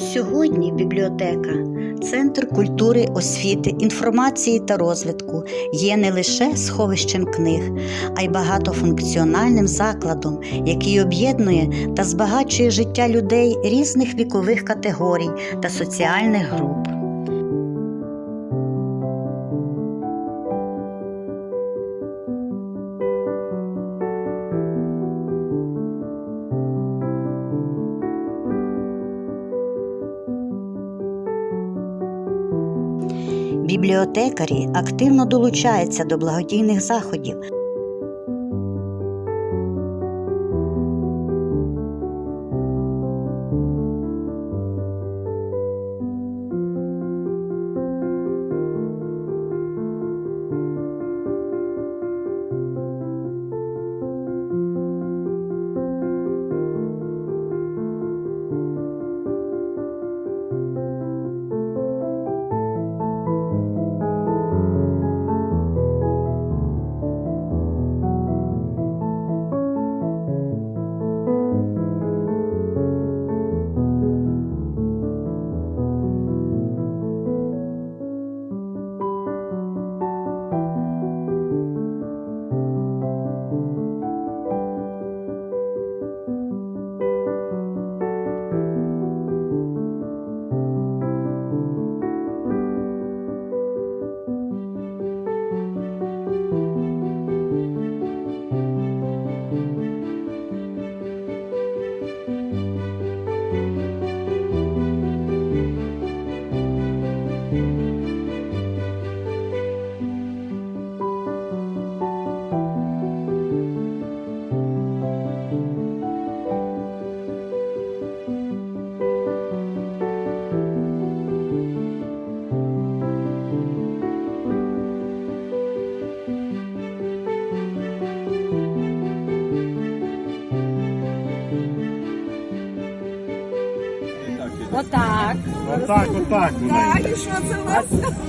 Сьогодні бібліотека центр культури, освіти, інформації та розвитку є не лише сховищем книг, а й багатофункціональним закладом, який об'єднує та збагачує життя людей різних вікових категорій та соціальних груп. Бібліотекарі активно долучаються до благодійних заходів. Отак, отак. Так, і що це у нас?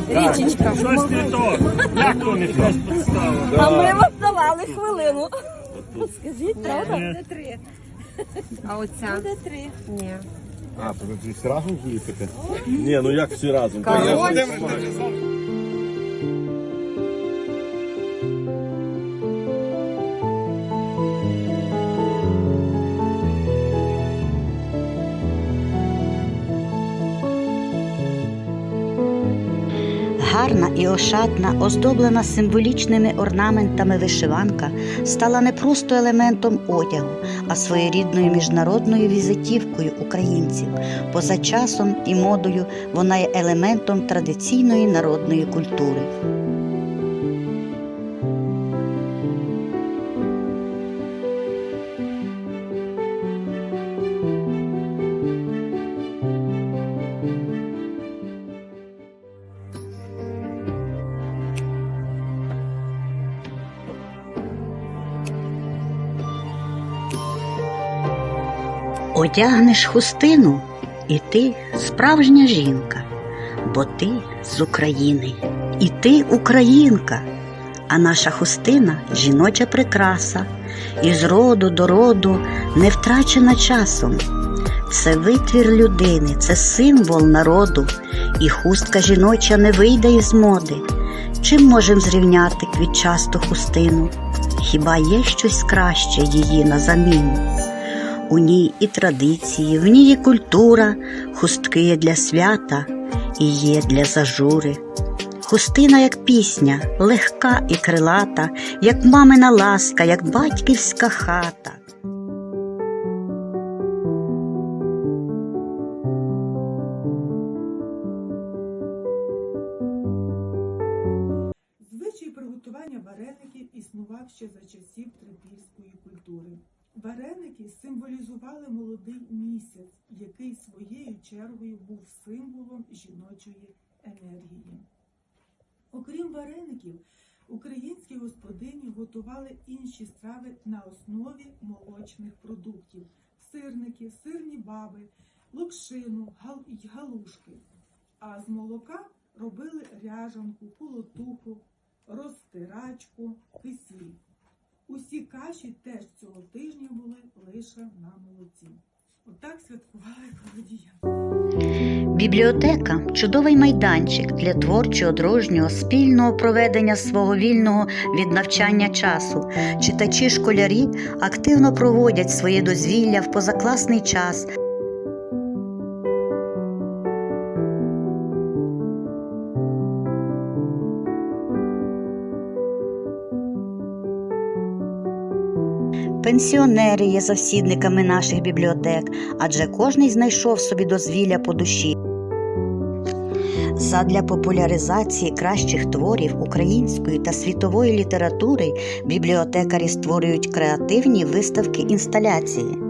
Річечка. Щось не то. Як то не то? А ми вам давали хвилину. Скажіть, правда? Буде три. А оця? Буде три. Ні. А, то ви всі разом їхати? Ні, ну як всі разом? Король. Гарна і ошатна, оздоблена символічними орнаментами вишиванка стала не просто елементом одягу, а своєрідною міжнародною візитівкою українців. Поза часом і модою вона є елементом традиційної народної культури. Одягнеш хустину, і ти справжня жінка, бо ти з України, і ти українка, а наша хустина жіноча прикраса, і з роду до роду не втрачена часом. Це витвір людини, це символ народу, і хустка жіноча не вийде із моди. Чим можем зрівняти квітчасту хустину? Хіба є щось краще її на заміну? У ній і традиції, в ній і культура, хустки є для свята і є для зажури. Хустина, як пісня, легка і крилата, як мамина ласка, як батьківська хата. Чергою був символом жіночої енергії. Окрім вареників, українські господині готували інші страви на основі молочних продуктів: сирники, сирні баби, локшину, гал- й галушки. А з молока робили ряжанку, колотуху, розтирачку, кисіль. Усі каші теж цього тижня були лише на молоці. Отак святкували колодія. Бібліотека чудовий майданчик для творчого, дружнього, спільного проведення свого вільного від навчання часу. Читачі школярі активно проводять своє дозвілля в позакласний час. Пенсіонери є завсідниками наших бібліотек, адже кожний знайшов собі дозвілля по душі. Задля популяризації кращих творів української та світової літератури бібліотекарі створюють креативні виставки інсталяції.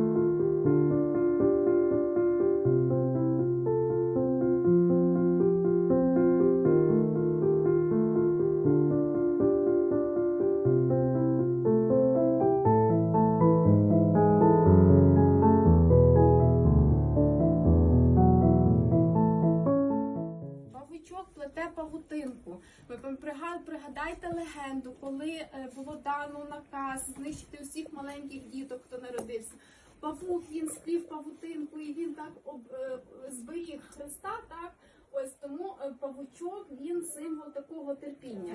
Пригадайте легенду, коли е, було дано наказ знищити усіх маленьких діток, хто народився. Павук він сплів павутинку і він так об, е, зберіг Христа, так? Ось тому е, павучок він символ такого терпіння.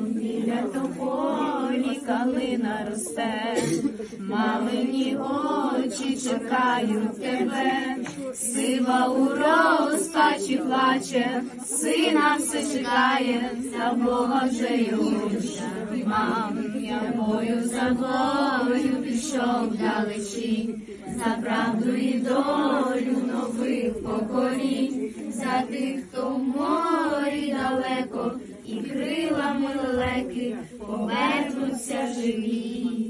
Біля тополі калина росте, мамині очі чекають тебе, сива у розпачі плаче, сина все чекає, за Бога вже його Мам, я бою за бою пішов далечі, за правду і долю нових поколінь, за тих, хто в морі далеко, і крилами лелеки повернуться живі.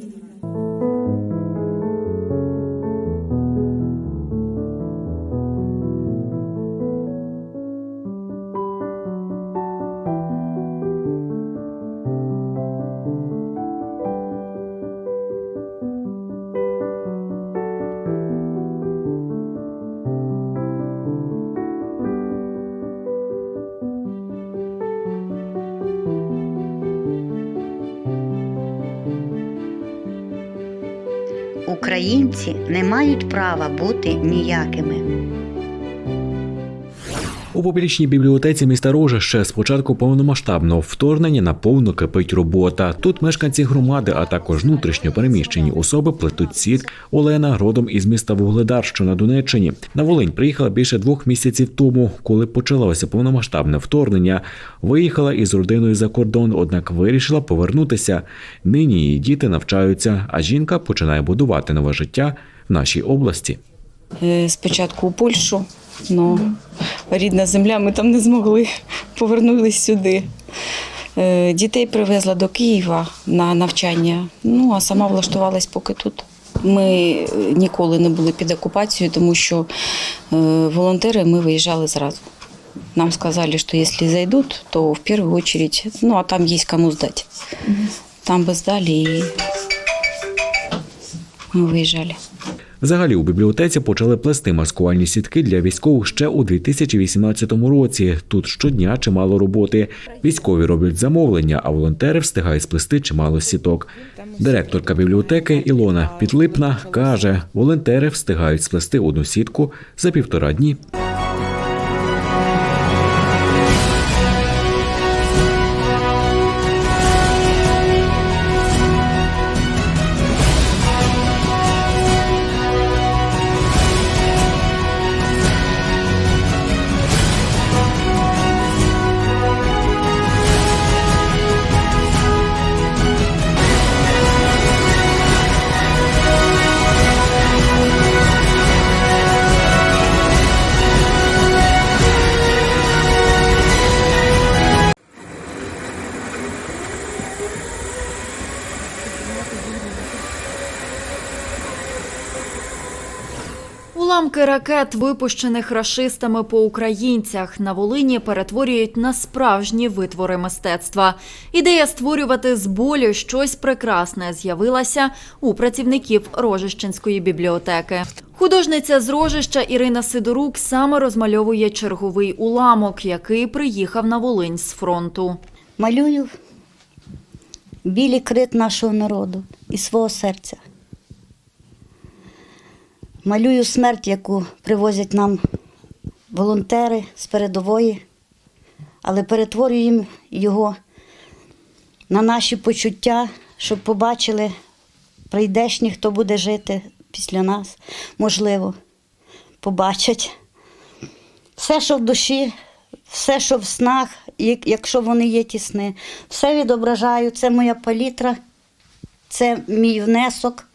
Українці не мають права бути ніякими. У публічній бібліотеці міста Рожище з початку повномасштабного вторгнення наповно кипить робота. Тут мешканці громади, а також внутрішньо переміщені особи плетуть сіт. Олена родом із міста Вугледар, що на Донеччині. На Волинь приїхала більше двох місяців тому, коли почалося повномасштабне вторгнення. Виїхала із родиною за кордон, однак вирішила повернутися. Нині її діти навчаються, а жінка починає будувати нове життя в нашій області. Е, Спочатку у Польщу, але рідна земля, ми там не змогли. Повернулись сюди. Е, Дітей привезла до Києва на навчання, ну а сама влаштувалась поки тут. Ми е, ніколи не були під окупацією, тому що волонтери ми виїжджали зразу. Нам сказали, що якщо зайдуть, то в першу очередь, ну а там є кому здати. Там би здали і ми виїжджали. Взагалі у бібліотеці почали плести маскувальні сітки для військових ще у 2018 році. Тут щодня чимало роботи. Військові роблять замовлення, а волонтери встигають сплести чимало сіток. Директорка бібліотеки Ілона Підлипна каже, волонтери встигають сплести одну сітку за півтора дні. Уламки ракет, випущених рашистами по українцях, на Волині перетворюють на справжні витвори мистецтва. Ідея створювати з болю щось прекрасне з'явилася у працівників Рожищенської бібліотеки. Художниця з Рожища Ірина Сидорук саме розмальовує черговий уламок, який приїхав на Волинь з фронту. Малюю білий крит нашого народу і свого серця. Малюю смерть, яку привозять нам волонтери з передової, але перетворюємо його на наші почуття, щоб побачили прийдешні, хто буде жити після нас, можливо, побачать. Все, що в душі, все, що в снах, якщо вони є ті сни, все відображаю. Це моя палітра, це мій внесок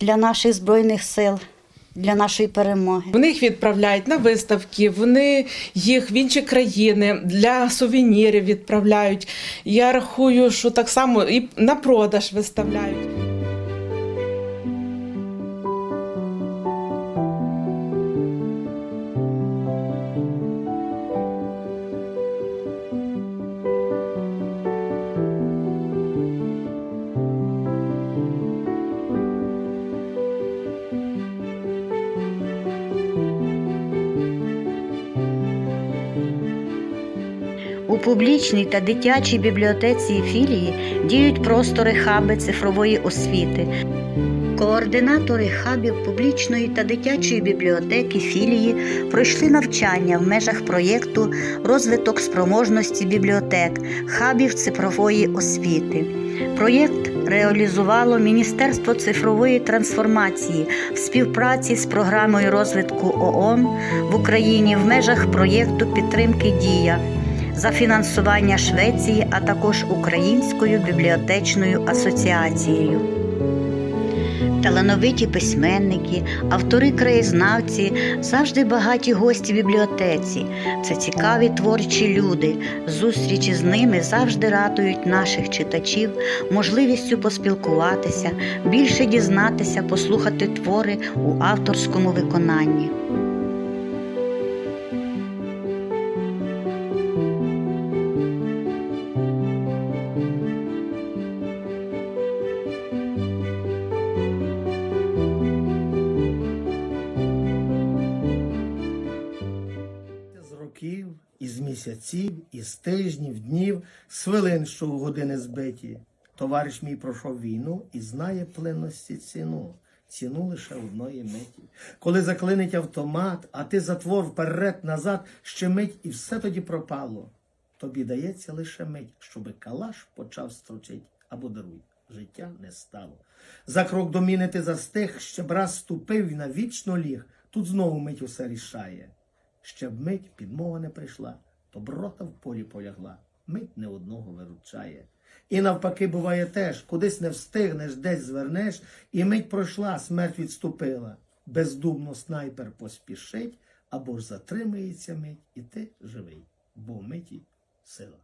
для наших Збройних сил, для нашої перемоги. Вони їх відправляють на виставки, вони їх в інші країни для сувенірів відправляють. Я рахую, що так само і на продаж виставляють. Публічній та дитячій бібліотеці і філії діють простори хаби цифрової освіти. Координатори хабів публічної та дитячої бібліотеки філії пройшли навчання в межах проєкту Розвиток спроможності бібліотек хабів цифрової освіти. Проєкт реалізувало Міністерство цифрової трансформації в співпраці з програмою розвитку ООН в Україні в межах проєкту підтримки Дія за фінансування Швеції, а також Українською бібліотечною асоціацією. Талановиті письменники, автори краєзнавці, завжди багаті гості бібліотеці. Це цікаві творчі люди. Зустрічі з ними завжди радують наших читачів можливістю поспілкуватися, більше дізнатися, послухати твори у авторському виконанні. Тижнів, днів, з хвилин, що у години збиті. Товариш мій пройшов війну і знає пленності ціну. Ціну лише одної миті. Коли заклинить автомат, а ти затвор вперед, назад, ще мить, і все тоді пропало. Тобі дається лише мить, щоби калаш почав строчить, або даруй, життя не стало. За крок до міни ти застиг, ще б раз ступив і навічно ліг. Тут знову мить усе рішає. Ще б мить підмова не прийшла, то брота в полі полягла, мить не одного виручає. І навпаки буває теж, кудись не встигнеш, десь звернеш, і мить пройшла, смерть відступила. Бездумно снайпер поспішить, або ж затримається мить, і ти живий, бо в миті сила.